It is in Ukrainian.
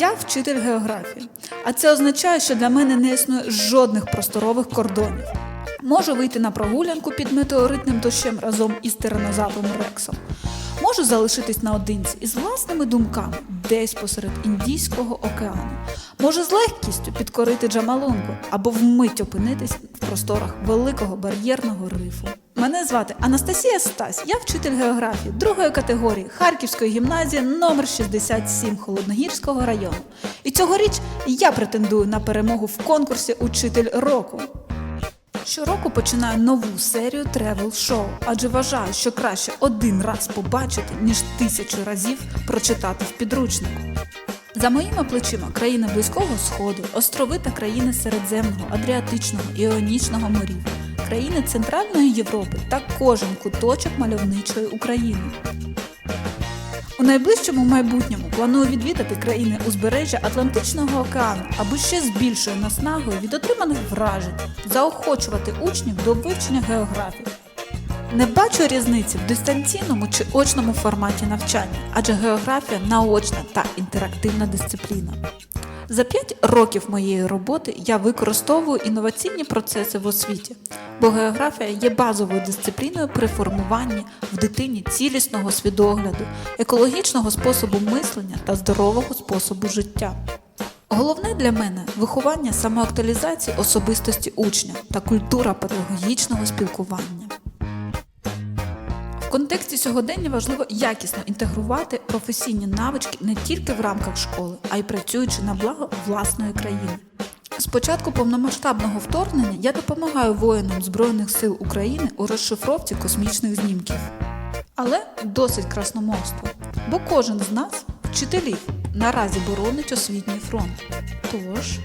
Я вчитель географії, а це означає, що для мене не існує жодних просторових кордонів. Можу вийти на прогулянку під метеоритним дощем разом із тиранозавром Рексом. Можу залишитись наодинці із власними думками десь посеред Індійського океану. Можу з легкістю підкорити Джамалунгу або вмить опинитись в просторах великого бар'єрного рифу. Мене звати Анастасія Стась, я вчитель географії другої категорії Харківської гімназії номер 67 Холодногірського району. І цьогоріч я претендую на перемогу в конкурсі Учитель року. Щороку починаю нову серію тревел шоу, адже вважаю, що краще один раз побачити, ніж тисячу разів прочитати в підручнику. За моїми плечима країни Близького Сходу, острови та країни Середземного, Адріатичного і Іонічного морів, країни Центральної Європи та кожен куточок мальовничої України. У найближчому майбутньому планую відвідати країни узбережжя Атлантичного океану, аби ще з більшою наснагою від отриманих вражень заохочувати учнів до вивчення географії. Не бачу різниці в дистанційному чи очному форматі навчання, адже географія наочна та інтерактивна дисципліна. За 5 років моєї роботи я використовую інноваційні процеси в освіті, бо географія є базовою дисципліною при формуванні в дитині цілісного свідогляду, екологічного способу мислення та здорового способу життя. Головне для мене виховання самоактуалізації особистості учня та культура педагогічного спілкування. В контексті сьогодення важливо якісно інтегрувати професійні навички не тільки в рамках школи, а й працюючи на благо власної країни. З початку повномасштабного вторгнення я допомагаю воїнам Збройних сил України у розшифровці космічних знімків. Але досить красномовства, бо кожен з нас, вчителів, наразі боронить освітній фронт. Тож